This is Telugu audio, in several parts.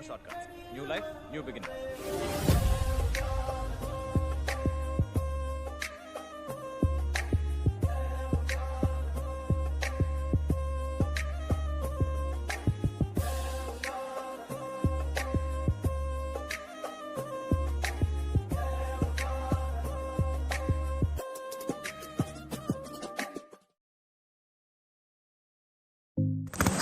more shortcuts. New life, new beginning.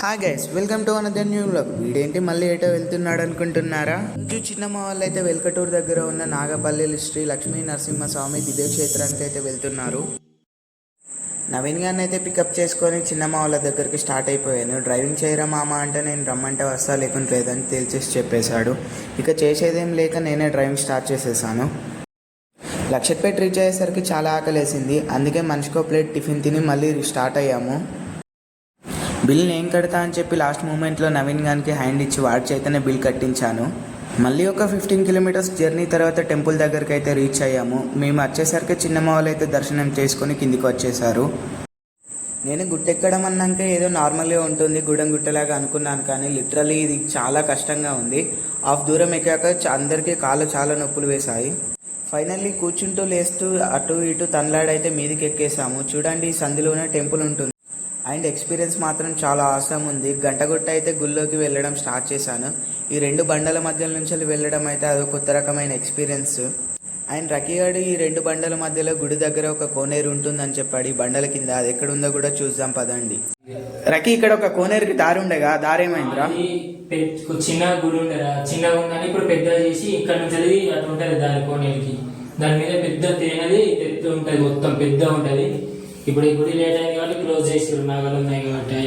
Hi guys welcome to another new blog వీడేంటి మళ్ళీ ఏటో వెళ్తున్నాడు అనుకుంటున్నారా? రోజు చిన్నమ్మ వాళ్ళు అయితే వెల్కటూరు దగ్గర ఉన్న నాగపల్లి శ్రీ లక్ష్మీ నరసింహస్వామి దివ్యక్షేత్రానికి అయితే వెళ్తున్నారు. నవీన్ గారిని అయితే పికప్ చేసుకొని చిన్నమ్మ వాళ్ళ దగ్గరికి స్టార్ట్ అయిపోయాను. డ్రైవింగ్ చేయరా మామ అంటే నేను రమ్మంటే వస్తా లేకుండా లేదని తేల్చేసి చెప్పేశాడు. ఇక చేసేదేం లేక నేనే డ్రైవింగ్ స్టార్ట్ చేసేసాను. లక్షపేట రీచ్ అయ్యేసరికి చాలా ఆకలేసింది. అందుకే మనిషికో ప్లేట్ టిఫిన్ తిని మళ్ళీ స్టార్ట్ అయ్యాము. బిల్ నేను కడతా అని చెప్పి లాస్ట్ మూమెంట్లో నవీన్ గారికి హ్యాండ్ ఇచ్చి వాడి చేతనే బిల్ కట్టించాను. మళ్ళీ ఒక ఫిఫ్టీన్ కిలోమీటర్స్ జర్నీ తర్వాత టెంపుల్ దగ్గరికి అయితే రీచ్ అయ్యాము. మేము వచ్చేసరికి చిన్నమ్మ వాళ్ళు అయితే దర్శనం చేసుకొని కిందికి వచ్చేసారు నేను గుట్టెక్కడం అన్నాక ఏదో నార్మల్గా ఉంటుంది గుడం గుట్టలాగా అనుకున్నాను కానీ లిటరలీ ఇది చాలా కష్టంగా ఉంది. హాఫ్ దూరం ఎక్కాక అందరికీ కాళ్ళు చాలా నొప్పులు వేశాయి. ఫైనల్లీ కూర్చుంటూ లేస్తూ అటు ఇటు తన్లాడైతే మీదికి ఎక్కేసాము చూడండి ఈ సందులోనే టెంపుల్ ఉంటుంది. అండ్ ఎక్స్పీరియన్స్ మాత్రం చాలా ఆసం ఉంది. గంటగుట్ట అయితే గుళ్ళోకి వెళ్ళడం స్టార్ట్ చేశాను. ఈ రెండు బండల మధ్య నుంచి వెళ్ళడం అయితే అది కొత్త రకమైన ఎక్స్పీరియన్స్ అండ్ రకీగాడు ఈ రెండు బండల మధ్యలో గుడి దగ్గర ఒక కోనేరు ఉంటుందని చెప్పాడు. ఈ బండల కింద అది ఎక్కడ ఉందో కూడా చూద్దాం పదండి. రకీ ఇక్కడ ఒక కోనేరుకి దారి ఉండగా దారి ఏమైందిరా? చిన్న గుడి ఉండరా చిన్నగా ఉందని ఇప్పుడు పెద్ద చేసి ఇక్కడ నుంచి వెళ్ళి అటు ఉంటుంది దాని కోనేరుకి. దాని మీద పెద్ద తేనది పెద్ద ఉంటుంది మొత్తం పెద్ద ఉంటుంది. ఇప్పుడు ఈ గుడి లేట్ అయింది కాబట్టి క్లోజ్ చేసారు నగలు ఉన్నాయి కాబట్టి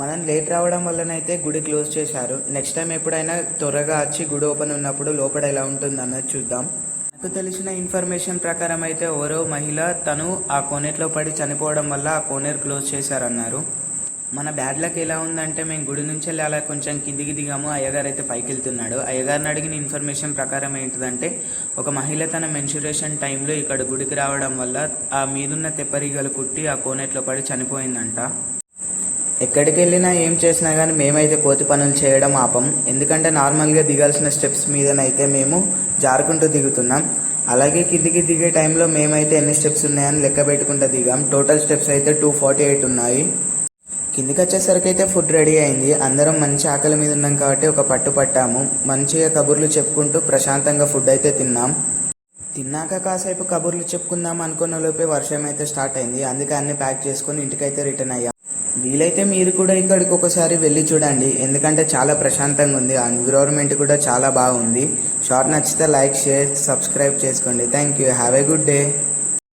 మనం లేట్ రావడం వల్లనైతే గుడి క్లోజ్ చేశారు. నెక్స్ట్ టైం ఎప్పుడైనా త్వరగా వచ్చి గుడి ఓపెన్ ఉన్నప్పుడు లోపల ఎలా ఉంటుంది అన్నది చూద్దాం. నాకు తెలిసిన ఇన్ఫర్మేషన్ ప్రకారం అయితే ఎవరో మహిళ తను ఆ కోనేట్లో పడి చనిపోవడం వల్ల ఆ కోనేరు క్లోజ్ చేశారన్నారు. మన బ్యాడ్ లక్ ఎలా ఉందంటే మేము గుడి నుంచి వెళ్ళి అలా కొంచెం కిందికి దిగాము. అయ్యగారు అయితే పైకి వెళ్తున్నాడు అయ్యగారిని అడిగిన ఇన్ఫర్మేషన్ ప్రకారం ఏంటిదంటే ఒక మహిళ తన మెన్సురేషన్ టైంలో ఇక్కడ గుడికి రావడం వల్ల ఆ మీదున్న తెప్పరిగలు కుట్టి ఆ కోనేట్లో పడి చనిపోయిందంట. ఎక్కడికి వెళ్ళినా ఏం చేసినా కానీ మేమైతే కోతి పనులు చేయడం ఆపం. ఎందుకంటే నార్మల్గా దిగాల్సిన స్టెప్స్ మీదనైతే మేము జారుకుంటూ దిగుతున్నాం. అలాగే కిందికి దిగే టైంలో మేమైతే ఎన్ని స్టెప్స్ ఉన్నాయని లెక్క పెట్టుకుంటూ దిగాం. టోటల్ స్టెప్స్ అయితే టూ ఫార్టీ ఎయిట్ ఉన్నాయి. కిందికి వచ్చేసరికి అయితే ఫుడ్ రెడీ అయింది. అందరం మంచి ఆకలి మీద ఉన్నాం కాబట్టి ఒక పట్టు పట్టాము. మంచిగా కబుర్లు చెప్పుకుంటూ ప్రశాంతంగా ఫుడ్ అయితే తిన్నాం. తిన్నాక కాసేపు కబుర్లు చెప్పుకుందాం అనుకున్న లోపే వర్షం అయితే స్టార్ట్ అయింది. అందుకే అన్ని ప్యాక్ చేసుకొని ఇంటికైతే రిటర్న్ అయ్యాం. వీలైతే మీరు కూడా ఇక్కడికి ఒకసారి వెళ్ళి చూడండి. ఎందుకంటే చాలా ప్రశాంతంగా ఉంది. ఎన్విరాన్మెంట్ కూడా చాలా బాగుంది. షార్ట్ నచ్చితే లైక్ షేర్ సబ్స్క్రైబ్ చేసుకోండి. Thank you have a good day